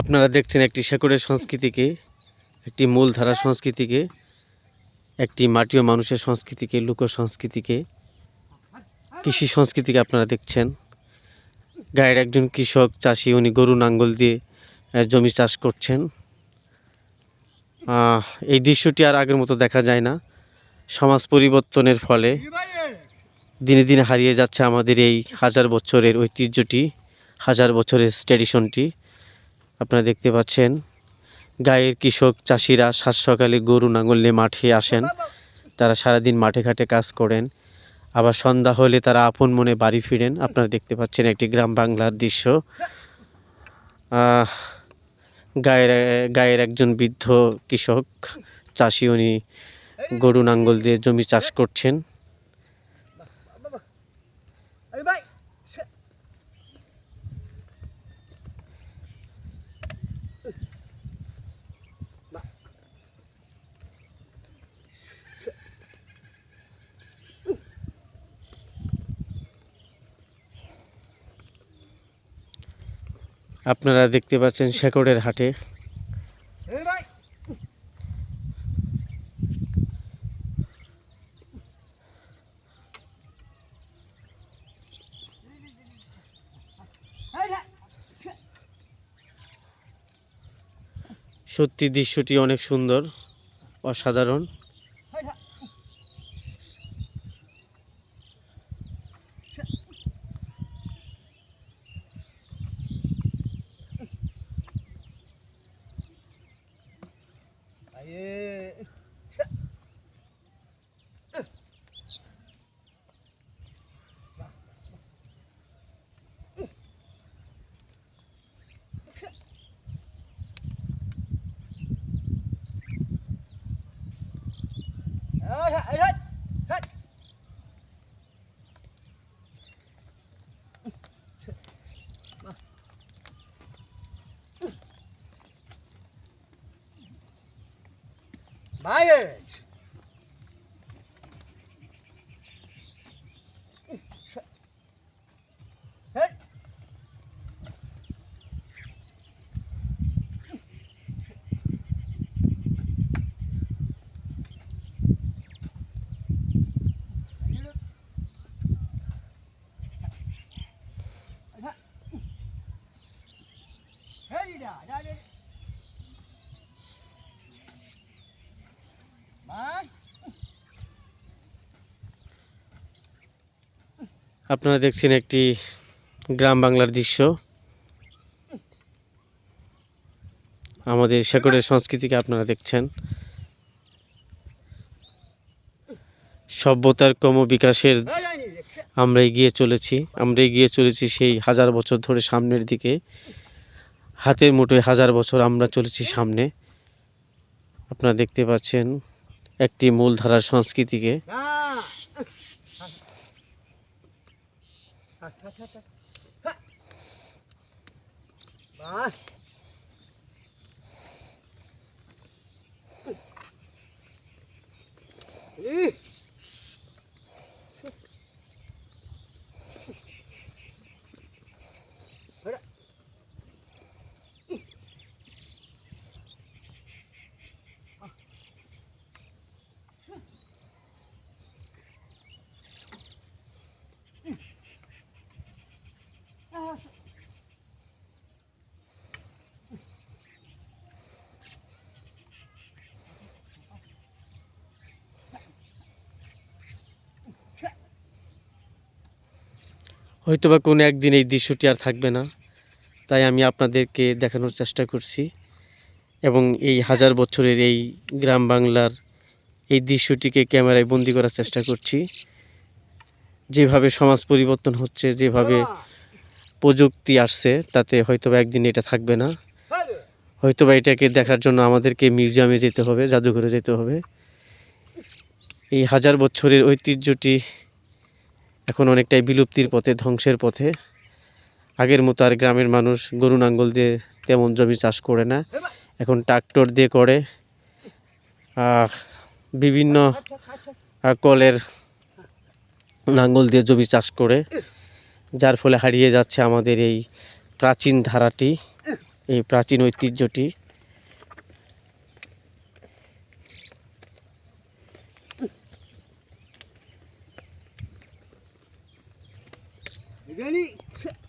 আপনারা দেখছেন একটি শেকড়ের সংস্কৃতিকে, একটি মূলধারা সংস্কৃতিকে, একটি মাটিও মানুষের সংস্কৃতিকে, লোক সংস্কৃতিকে, কৃষি সংস্কৃতিকে আপনারা দেখছেন। গায়ের একজন কৃষক, চাষি, উনি গরু নাঙ্গল দিয়ে জমি চাষ করছেন। এই দৃশ্যটি আর আগের মতো দেখা যায় না। সমাজ পরিবর্তনের ফলে দিনে দিনে হারিয়ে যাচ্ছে আমাদের এই হাজার বছরের ঐতিহ্যটি, হাজার বছরের ট্র্যাডিশনটি। আপনারা দেখতে পাচ্ছেন, গায়ের কৃষক চাষিরা সাত সকালে গরু নাঙল নিয়ে মাঠে আসেন। তারা সারাদিন মাঠে ঘাটে কাজ করেন। আবার সন্ধ্যা হলে তারা আপন মনে বাড়ি ফিরেন। আপনারা দেখতে পাচ্ছেন একটি গ্রাম বাংলার দৃশ্য। গায়ের গায়ের একজন বৃদ্ধ কৃষক চাষি উনি গরু নাঙ্গল দিয়ে জমি চাষ করছেন। আপনারা দেখতে পাচ্ছেন শেকড়ের হাটে। সত্যি দৃশ্যটি অনেক সুন্দর অসাধারণ। My hết আপনারা দেখছেন একটি গ্রাম বাংলার দৃশ্য। আমাদের শেকড়ের সংস্কৃতিকে আপনারা দেখছেন। সভ্যতার ক্রম বিকাশের. আমরা এগিয়ে চলেছি, আমরা এগিয়ে চলেছি সেই হাজার বছর ধরে সামনের দিকে। হাতের মুঠোয় হাজার বছর আমরা চলেছি সামনে আপনারা দেখতে পাচ্ছেন একটি মূলধারার সংস্কৃতিকে Ah. হয়তোবা কোনো একদিন এই দৃশ্যটি আর থাকবে না। তাই আমি আপনাদেরকে দেখানোর চেষ্টা করছি এবং এই হাজার বছরের এই গ্রাম বাংলার এই দৃশ্যটিকে ক্যামেরায় বন্দি করার চেষ্টা করছি। যেভাবে সমাজ পরিবর্তন হচ্ছে, যেভাবে প্রযুক্তি আসছে, তাতে হয়তোবা একদিন এটা থাকবে না। Hörru. হয়তোবা এটাকে দেখার জন্য আমাদেরকে মিউজিয়ামে যেতে হবে, জাদুঘরে যেতে হবে। এই হাজার বছরের ঐতিহ্যটি এখন অনেকটাই বিলুপ্তির পথে, ধ্বংসের পথে। আগের মতো আর গ্রামের মানুষ গরু, নাঙ্গল দিয়ে তেমন জমি চাষ করে না। এখন ট্রাক্টর দিয়ে করে। বিভিন্ন কলের নাঙ্গল দিয়ে জমি চাষ করে। যার ফলে হারিয়ে যাচ্ছে আমাদের এই প্রাচীন ধারাটি, এই প্রাচীন ঐতিহ্যটি। 左